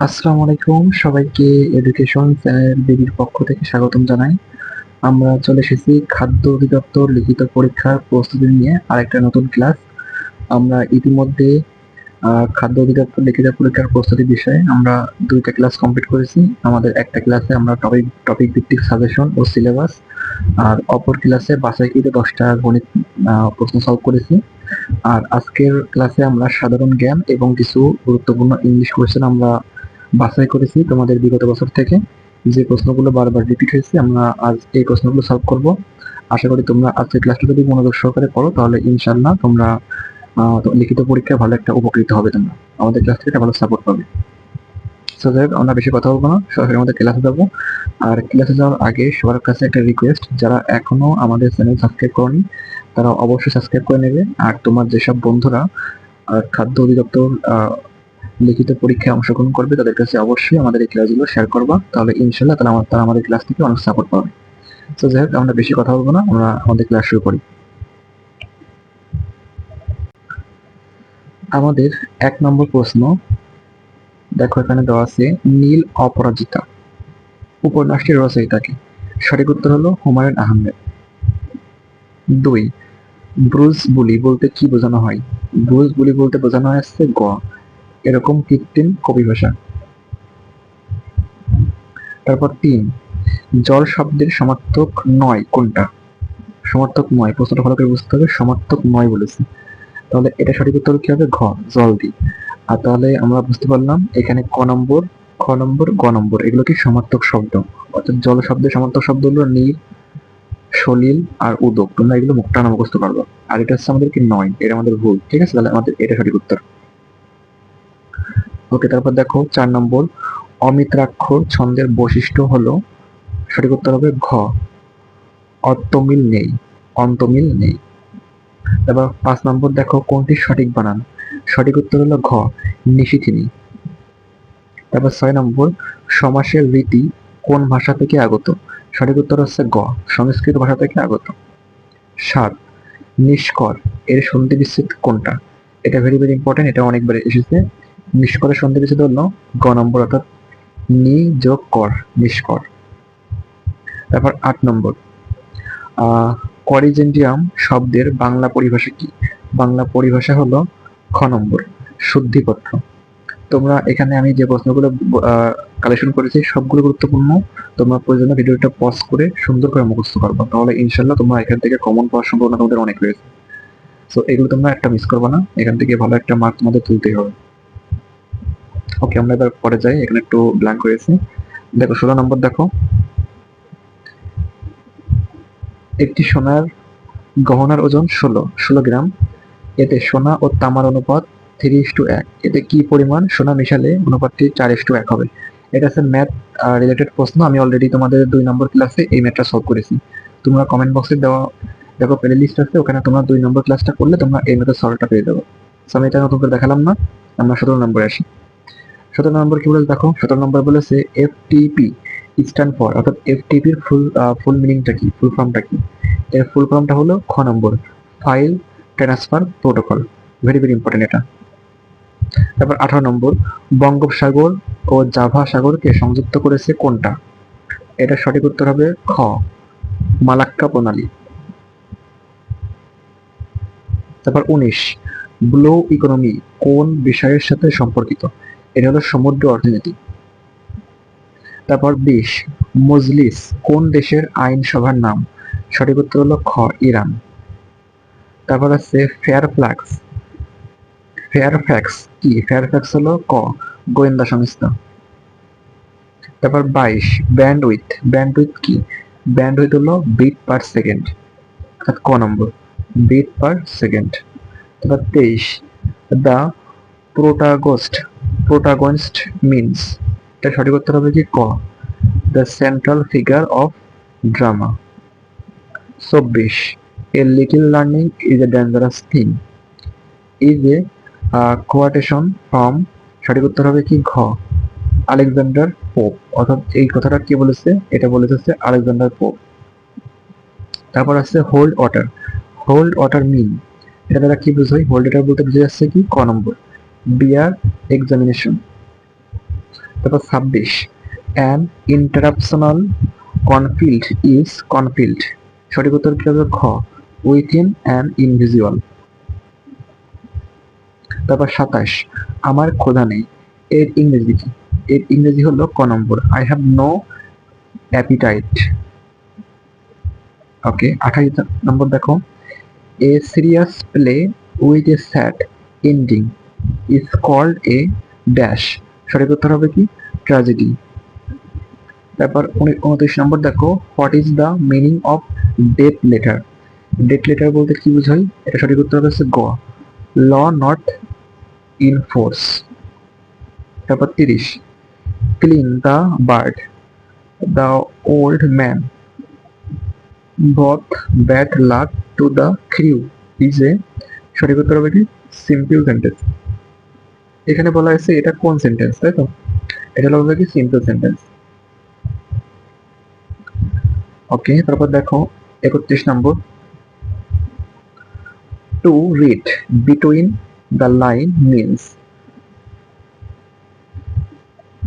আসসালামু আলাইকুম। সবাইকে এডুকেশন চ্যানেল বিডির পক্ষ থেকে স্বাগতম জানাই। আমরা চলে এসেছি খাদ্য অধিদপ্তর লিখিত পরীক্ষার প্রস্তুতি নিয়ে আরেকটা নতুন ক্লাস আমরা ইতিমধ্যে খাদ্য অধিদপ্তর লিখিত পরীক্ষার প্রস্তুতি বিষয়ে আমরা দুইটা ক্লাস কমপ্লিট করেছি। আমাদের একটা ক্লাসে আমরা টপিক টপিক ভিত্তিক সাজেশন ও সিলেবাস আর অপর ক্লাসে বাসাইকৃত দশটা গণিত প্রশ্ন সলভ করেছি। আর আজকের ক্লাসে আমরা সাধারণ জ্ঞান এবং কিছু গুরুত্বপূর্ণ ইংলিশ কোয়েশ্চেন আমরা বাছাই করেছি তোমাদের বিগত বছর থেকে। যে প্রশ্নগুলো বারবার রিপিট হয়েছে, আমরা আজ এই প্রশ্নগুলো সলভ করব। আশা করি তোমরা আজকের ক্লাসটা যদি মনোযোগ সহকারে পড়ো, তাহলে ইনশাল্লাহ তোমরা লিখিত পরীক্ষায় ভালো একটা উপকৃত হবে তোমরা। আমাদের ক্লাস থেকে ভালো সাপোর্ট পাবে। সো যাই আমরা বেশি কথা বলব না, সরাসরি আমাদের ক্লাসে যাব। আর ক্লাসে যাওয়ার আগে সবার কাছে একটা রিকোয়েস্ট যারা এখনও আমাদের চ্যানেল সাবস্ক্রাইব করনি, তারা অবশ্যই সাবস্ক্রাইব করে নেবে। আর তোমার যেসব বন্ধুরা খাদ্য অধিদপ্তর লিখিত পরীক্ষায় অংশগ্রহণ করবে, তাদের কাছে অবশ্যই আমাদের এই ক্লাসগুলো শেয়ার করবা। তাহলে ইনশাল্লাহ তারা তারা আমাদের ক্লাস থেকে অনেক সাপোর্ট পাবে। তো যাই হোক, আমরা বেশি কথা বলব না, আমরা আমাদের ক্লাস শুরু করি। আমাদের এক নম্বর প্রশ্ন, দেখো এখানে দেওয়া আছে, নীল অপরাজিতা। উপন্যাসটির রচয়িতাকে সঠিক উত্তর হলো হুমায়ুন আহমেদ। দুই ব্রুজ বুলি বলতে কি বোঝানো হয়? ব্রুজ বুলি বলতে বোঝানো হচ্ছে গ। এরকম কৃত্রিম কবি ভাষা। তারপর তিন, জল শব্দের সমার্থক নয় কোনটা? সমার্থক নয়, প্রশ্নটা ভালো করে বুঝতে হবে, সমার্থক নয় বলেছে। তাহলে এটা সঠিক উত্তর কি হবে? ঘ, জল দি। আর তাহলে আমরা বুঝতে পারলাম এখানে ক নম্বর, খ নম্বর, গ নম্বর, এগুলো কি সমার্থক শব্দ? অর্থাৎ জল শব্দের সমার্থক শব্দ হলো নীল, সলিল আর উদক। তোমরা এগুলো মুখটানা মুখস্থ পারবে আর এটা হচ্ছে আমাদের কি নয়, এটা আমাদের ভুল, ঠিক আছে? তাহলে আমাদের এটা সঠিক উত্তর। ওকে তারপর দেখো চার নম্বর, অমিত্রাক্ষর ছন্দের বৈশিষ্ট্য হলো, সঠিক উত্তর হবে ঘ। অর্থমিল নেই, অন্তমিল নেই। তারপর পাঁচ নম্বর দেখো কোনটি সঠিক বানান। সঠিক উত্তর হলো ঘ, নিশিথিনী। তারপর ছয় নম্বর, সমাসের রীতি কোন ভাষা থেকে আগত? সঠিক উত্তর হচ্ছে গ, সংস্কৃত ভাষা থেকে আগত। সাত, নিষ্কর, এর সন্ধি বিচ্ছেদ কোনটা? এটা ভেরি ভেরি ইম্পর্টেন্ট এটা অনেকবার এসেছে। নিষ্করের সন্ধি বিচ্ছেদ হলো গ নম্বর অর্থাৎ নি যোগ কর নিষ্কর। তারপর আট নম্বর। আহ করিজেন্ডিয়াম শব্দের বাংলা পরিভাষা কি? বাংলা পরিভাষা হলো খ নম্বর, শুদ্ধিপত্র। তোমরা এখানে আমি যে প্রশ্নগুলো কালেকশন করেছি, সবগুলো গুরুত্বপূর্ণ। তোমরা প্রয়োজনে ভিডিওটা পজ করে সুন্দর করে মুখস্থ করবে। তাহলে ইনশাল্লাহ তোমরা এখান থেকে কমন পাওয়ার সম্ভাবনা তোমাদের অনেক রয়েছে। সো এগুলো তোমরা একটা মিস করবে না। এখান থেকে ভালো একটা মার্ক তোমাদের তুলতেই হবে। ওকে আমরা এবার পরে যাই এখানে একটু ব্ল্যাঙ্ক হয়েছে দেখো ষোলো নম্বর দেখো। একটি সোনার গহনার ওজন ষোলো ষোলো গ্রাম। এতে সোনা ও তামার অনুপাত থ্রি ইস টু এক। এতে কি পরিমাণ? সোনা মিশালে অনুপাতটি চার ইস টু এক হবে। এটা হচ্ছে ম্যাথ রিলেটেড প্রশ্ন। আমি অলরেডি তোমাদের দুই নম্বর ক্লাসে এই ম্যাথটা সলভ করেছি। তোমরা কমেন্ট বক্সে দেওয়া দেখো প্লে লিস্ট আছে ওখানে তোমরা দুই নম্বর ক্লাসটা করলে তোমরা এই ম্যাথের সলভটা পেয়ে যাবে। So, আমি এটা নতুন করে দেখালাম না। আমরা সতেরো নম্বরে আসি। সতেরো নম্বর কি বলেছে? দেখো, সতেরো নম্বর বলেছে এফটিপি স্ট্যান্ড ফর অর্থাৎ এফটিপির ফুল ফুল মিনিংটা কি? ফুল ফর্মটা কি? এর ফুল ফর্মটা হলো খ নম্বর file transfer protocol very very important এটা। তারপর আঠারো নম্বর, বঙ্গোপসাগর ও জাভা সাগরকে সংযুক্ত করেছে কোনটা? এটা সঠিক উত্তর হবে খ, মালাক্কা প্রণালী। তারপর উনিশ ব্লু ইকোনমি কোন বিষয়ের সাথে সম্পর্কিত? এটা হলো সমুদ্র অর্থনীতি। তারপর বিশ, মজলিস, কোন দেশের আইনসভার নাম? সঠিক উত্তর হলো খ, ইরান। তারপর আছে ফেয়ার ফ্ল্যাক্স ফেয়ার ফ্যাক্স কি? ফেয়ার ফ্যাক্স হলো ক, গোয়েন্দা সংস্থা। তারপর বাইশ ব্যান্ড উইথ ব্যান্ড উইথ কি? ব্যান্ড উইথ হলো বিট পার সেকেন্ড অর্থাৎ ক নম্বর বিট পার সেকেন্ড তারপর তেইশ দ্য প্রোটাগোস্ট প্রোটাগনিস্ট মিনস এটা সঠিক উত্তর হবে কি ক? The central figure of drama চব্বিশ a little learning is a dangerous thing is a quotation from সঠিক উত্তর হবে কি ঘ আলেকজান্ডার পোপ অর্থাৎ এই কথাটা কি বলেছে? এটা বলেছে আলেকজান্ডার পোপ তারপর আছে hold water hold water mean এটা দ্বারা কি বোঝায়? হোল্ড ওয়াটার বলতে বুঝে যাচ্ছে কি? ক নম্বর। বিয়ার এক্সামিনেশন তারপর ছাব্বিশ। অ্যান ইন্টারাপশনাল কনফিল্ড ইজ কনফিল্ড সঠিক উত্তর কি হবে? খ। উইথিন অ্যান ইনভিজুয়াল তারপর সাতাশ। আমার ক্ষুধা নেই। এর ইংরেজি কি? এর ইংরেজি হলো ক নম্বর। I have no appetite okay আঠাশ নম্বর দেখো। A serious play with a sad ending is called a dash সঠিক উত্তর হবে কি? ট্র্যাজেডি তারপর উনি- উনত্রিশ নম্বর দেখো what is the meaning of death letter death letter বলতে কি বোঝায়? এটা সঠিক উত্তর হবে গ ল নট ইন ফোর্স তারপর তিরিশ। Clean the bird the old man both bad luck to the crew is a সঠিক উত্তর হবে কি? সিম্পল সেন্টেন্স এখানে বলা হয়েছে, এটা কোন সেন্টেন্স তাই তো? এটা হলো কি? সিম্পল সেন্টেন্স ওকে তারপর দেখো, একত্রিশ নম্বর। To read between the line means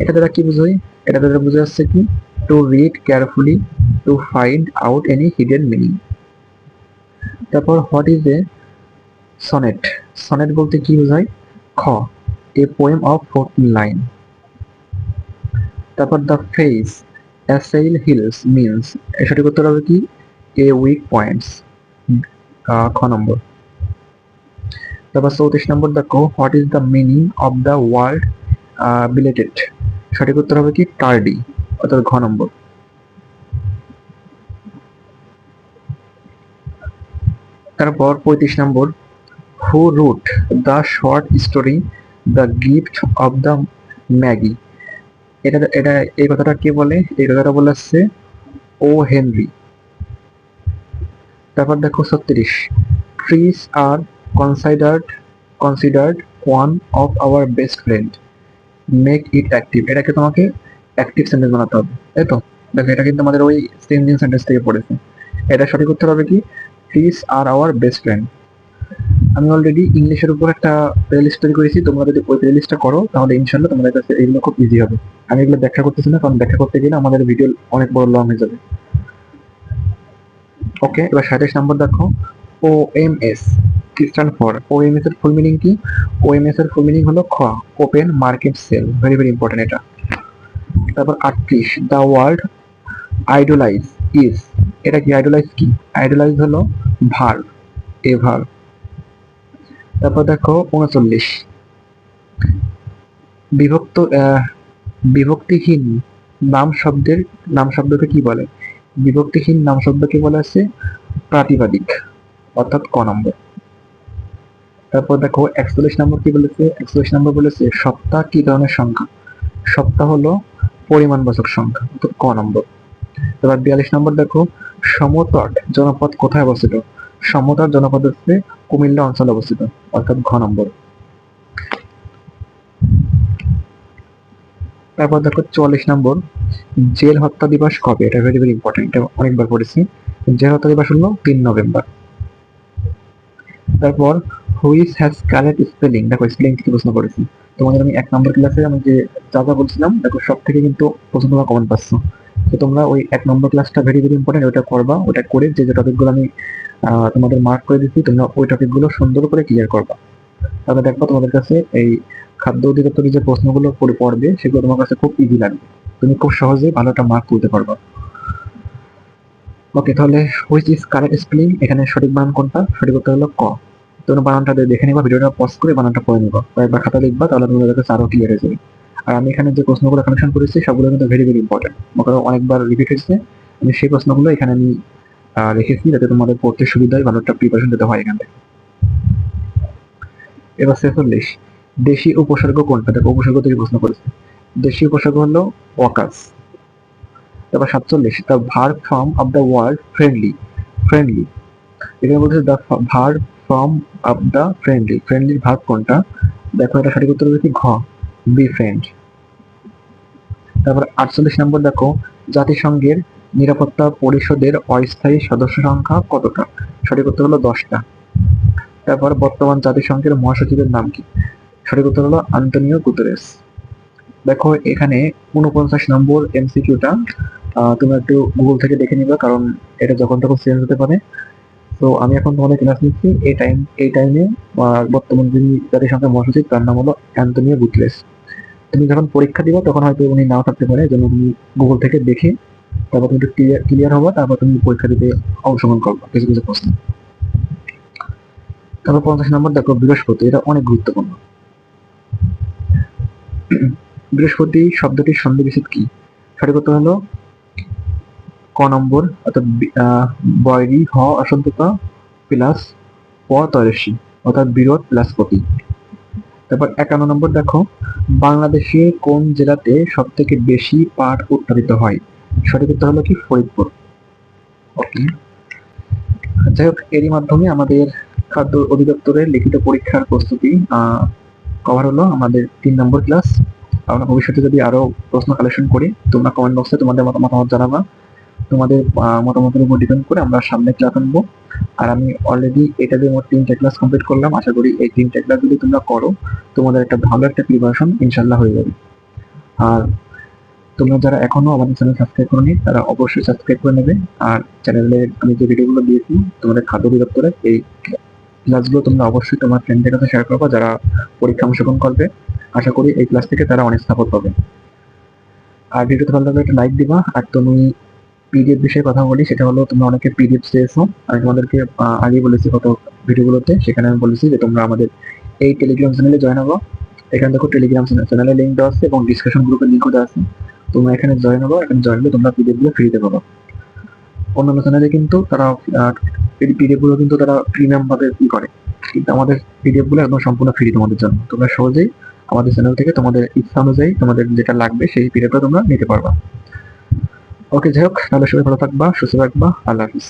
এটা দ্বারা কি বোঝায় এটা দ্বারা বোঝা যাচ্ছে কি? To read carefully to find out any hidden meaning তারপর what is a sonnet sonnet বলতে কি বোঝায়? খ। A poem of fourteen line তারপর the face aisle hills means সঠিক উত্তর হবে কি? এ উইক পয়েন্টস খ নম্বর। তারপর চৌত্রিশ নম্বর দেখো what is the meaning of the world belated সঠিক উত্তর হবে কি? টার্ডি অর্থাৎ ঘ নম্বর। তারপর পঁয়ত্রিশ নম্বর who wrote the short story the gift of the Magi এটা এটা এই কথাটা কে বলে? এই কথাটা বলে আসছে ও হেনরি তারপর দেখো ছত্রিশ। Trees are considered considered one of our best friend make it active এটাকে তোমাকে অ্যাক্টিভ সেন্টেন্স বানাতে হবে। তাই তো? দেখো, এটা কিন্তু আমাদের ওই সেন্টেন্স থেকে পড়েছে। এটা সঠিক উত্তর হবে কি? Trees are our best friend আমি অলরেডি ইংলিশের উপর একটা প্লেলিস্ট তৈরি করেছি, তোমরা যদি ওই প্লেলিস্টটা করো, তাহলে ইনশাল্লাহ তোমাদের কাছে এগুলো খুব ইজি হবে। আমি এগুলো ব্যাখ্যা করতেছি না, কারণ ব্যাখ্যা করতে গেলে আমাদের ভিডিও অনেক বড় লং হয়ে যাবে। ওকে এবার সাতাশ নম্বর দেখো। O M S stand for O M S এর ফুল মিনিং কি? ও এম এস এর ফুল মিনিং হলো খ open market sale very very important এটা। তারপর আটত্রিশ দ্য ওয়ার্ল্ড আইডোলাইজ ইজ এটা কি আইডোলাইজ কি? আইডোলাইজ হলো ভার, এ ভার। তারপর দেখো উনচল্লিশ। বিভক্ত বিভক্তিহীন নাম শব্দের, নাম শব্দকে কি বলে? বিভক্তিহীন নাম শব্দকে বলা আছে প্রাতিপাদিক অর্থাৎ ক নম্বর। তারপর দেখো একচল্লিশ নম্বর কি বলেছে? একচল্লিশ নম্বর বলেছে সপ্তাহ কি ধরনের সংখ্যা? সপ্তাহ হলো পরিমাণবাচক সংখ্যা, অর্থাৎ ক নম্বর। এবার বিয়াল্লিশ নম্বর দেখো সমতট জনপদ কোথায় অবস্থিত? সমতট জনপদ হচ্ছে কুমিল্লা অঞ্চলে অবস্থিত, অর্থাৎ ঘ নম্বর। তারপর দেখো চুয়াল্লিশ নম্বর, জেল হত্যা দিবস কবে? এটা ভেরি ভেরি ইম্পর্টেন্ট এটা অনেকবার পড়েছি। জেল হত্যা দিবস হলো তিন নভেম্বর। তারপর হুইস হ্যাজ কারেক্ট স্পেলিং দেখো স্পেলিং থেকে প্রশ্ন করেছি। তোমাদের আমি এক নম্বর ক্লাসে আমি যে যা যা বলছিলাম, দেখো সব থেকে কিন্তু প্রশ্ন তোমরা কমন পাচ্ছ। তো তোমরা ওই এক নম্বর ক্লাসটা ভেরি ভেরি ইম্পর্টেন্ট ওটা করবা ওটা করে যে যে টপিকগুলো আমি তোমাদের মার্ক করে দিচ্ছি তোমরা ওই টপিকগুলো সুন্দর করে ক্লিয়ার করবা। তাহলে দেখো তোমাদের কাছে এই খাদ্য অধিদপ্তরের যে প্রশ্নগুলো পড়ে পড়বে, সেগুলো তোমার কাছে খুব ইজি লাগবে। তুমি খুব সহজেই ভালো একটা মার্ক তুলতে পারবা। ওকে তাহলে হুইচ ইজ কারেক্ট স্পেলিং এখানে সঠিক বানান কোনটা? সঠিক উত্তর হলো ক। তোমরা বানানটা দেখে নিবা, ভিডিওটা পজ করে বানানটা পড়ে নিবা। কয়েকবার খাতা লিখবা, তাহলে তোমাদের কাছে আরও ক্লিয়ার হয়ে যাবে। আর আমি এখানে যে প্রশ্নগুলো কানেকশন করেছি, সবগুলো কিন্তু ভেরি ভেরি ইম্পর্টেন্ট মনে অনেকবার রিপিট হয়েছে। আমি সেই প্রশ্নগুলো এখানে আমি রেখেছি যাতে তোমাদের পড়তে সুবিধা হয় ভালো একটা প্রিপারেশন দিতে হয় এখান থেকে। এবার ছেচল্লিশ দেশি। উপসর্গ কোনটা? দেখো, উপসর্গ থেকে প্রশ্ন করেছে। দেশি উপসর্গ হলো ওয়াকাস তারপর সাতচল্লিশ the verb form of the word friendly friendly এখানে বলছে the verb form of the friendly ফ্রেন্ডলির verb কোনটা? দেখো, এটা সঠিক উত্তর হচ্ছে ঘ। বি ফ্রেন্ড তারপর আটচল্লিশ নম্বর দেখো, জাতিসংঘের নিরাপত্তা পরিষদের অস্থায়ী সদস্য সংখ্যা কতটা? সঠিক উত্তর হলো দশটা। তারপর বর্তমান জাতিসংঘের মহাসচিবের নাম কি? সঠিক উত্তর হলো আন্তনিও গুতেরেস। দেখো, এখানে উনপঞ্চাশ নম্বর এমসিকিউটা তুমি একটু গুগল থেকে দেখে নিবে, কারণ এটা যখন তখন চেঞ্জ হতে পারে। তো আমি এখন তোমাদের ক্লাস নিচ্ছি, এই টাইম এই টাইমে বর্তমান যিনি জাতিসংঘের মহাসচিব, তার নাম হলো অ্যান্টনিও গুতলেস তুমি যখন পরীক্ষা দিবা, তখন হয়তো উনি নাও থাকতে পারে, যেন তুমি গুগল থেকে দেখে তারপর তুমি ক্লিয়ার হবা, তারপর তুমি পরীক্ষা দিতে অংশগ্রহণ করবা, কিছু কিছু প্রশ্ন। তারপর পঞ্চাশ নম্বর, দেখো বৃহস্পতি, এটা অনেক গুরুত্বপূর্ণ। বৃহস্পতি শব্দটির সন্ধি কি? সঠিক উত্তর হলো ক নম্বর, অর্থাৎ বয়রি হ, অসন্ততা, প্লাস প তয়সী অর্থাৎ বিরোধ, প্লাস পতি তারপর একান্ন নম্বর, দেখো, বাংলাদেশে কোন জেলাতে সব থেকে বেশি পাট উৎপাদিত হয়? সঠিক উত্তর হলো কি? ফরিদপুর। ওকে যাই হোক এরই মাধ্যমে আমাদের খাদ্য অধিদপ্তরের লিখিত পরীক্ষার প্রস্তুতি কভার হলো আমাদের তিন নম্বর ক্লাস আমরা ভবিষ্যতে যদি আরও প্রশ্ন কালেকশন করি তোমরা কমেন্ট বক্সে তোমাদের মত- মতামত জানাবা। তোমাদের মতামতের উপর ডিপেন্ড করে আমরা সামনে ক্লাস আনব। আর আমি অলরেডি এটা দিয়ে মোট তিনটে ক্লাস কমপ্লিট করলাম। আশা করি এই তিনটে ক্লাস যদি তোমরা করো তোমাদের একটা ভালো একটা প্রিপারেশন ইনশাল্লাহ হয়ে যাবে। আর তোমরা যারা এখনও আমাদের চ্যানেল সাবস্ক্রাইব করনি, তারা অবশ্যই সাবস্ক্রাইব করে নেবে। আর চ্যানেলে আমি যে ভিডিওগুলো দিয়েছি, তোমাদের খাদ্য অধিদপ্তরের এই ক্লাসগুলো তোমরা অবশ্যই তোমার ফ্রেন্ডদের কাছে শেয়ার করবে, যারা পরীক্ষা অংশগ্রহণ করবে। আশা করি এই ক্লাস থেকে তারা অনেক সাপোর্ট পাবে। আর ভিডিওতে ভালো লাগলে একটা লাইক দিবা। আর তুমি পিডিএফ বিষয়ে কথা বলি, সেটা হলো তোমরা অনেকে পিডিএফ চেয়েছো। আমি তোমাদেরকে আগেই বলেছি কত ভিডিওগুলোতে, সেখানে আমি বলেছি যে তোমরা আমাদের এই টেলিগ্রাম চ্যানেলে জয়েন হব। এখানে দেখো টেলিগ্রাম চ্যানেলে লিঙ্ক দেওয়া আছে এবং ডিসকাশন গ্রুপের লিঙ্কও দেওয়া আছে। তোমরা এখানে জয়েন হব, এখানে জয়েন হলে তোমরা পিডিএফগুলো ফ্রিতে পাবো। অন্যান্য চ্যানেলে কিন্তু তারা পিডিএফগুলো কিন্তু তারা প্রিমিয়াম ভাবে ই করে। কিন্তু আমাদের পিডিএফগুলো একদম সম্পূর্ণ ফ্রি তোমাদের জন্য। তোমরা সহজেই আমাদের চ্যানেল থেকে তোমাদের ইচ্ছা অনুযায়ী তোমাদের যেটা লাগবে, সেই পিডিএফটা তোমরা নিতে পারবা। ওকে যাই হোক, তাহলে সবাই ভালো থাকবা, সুস্থ থাকবা, আল্লাহ হাফিজ।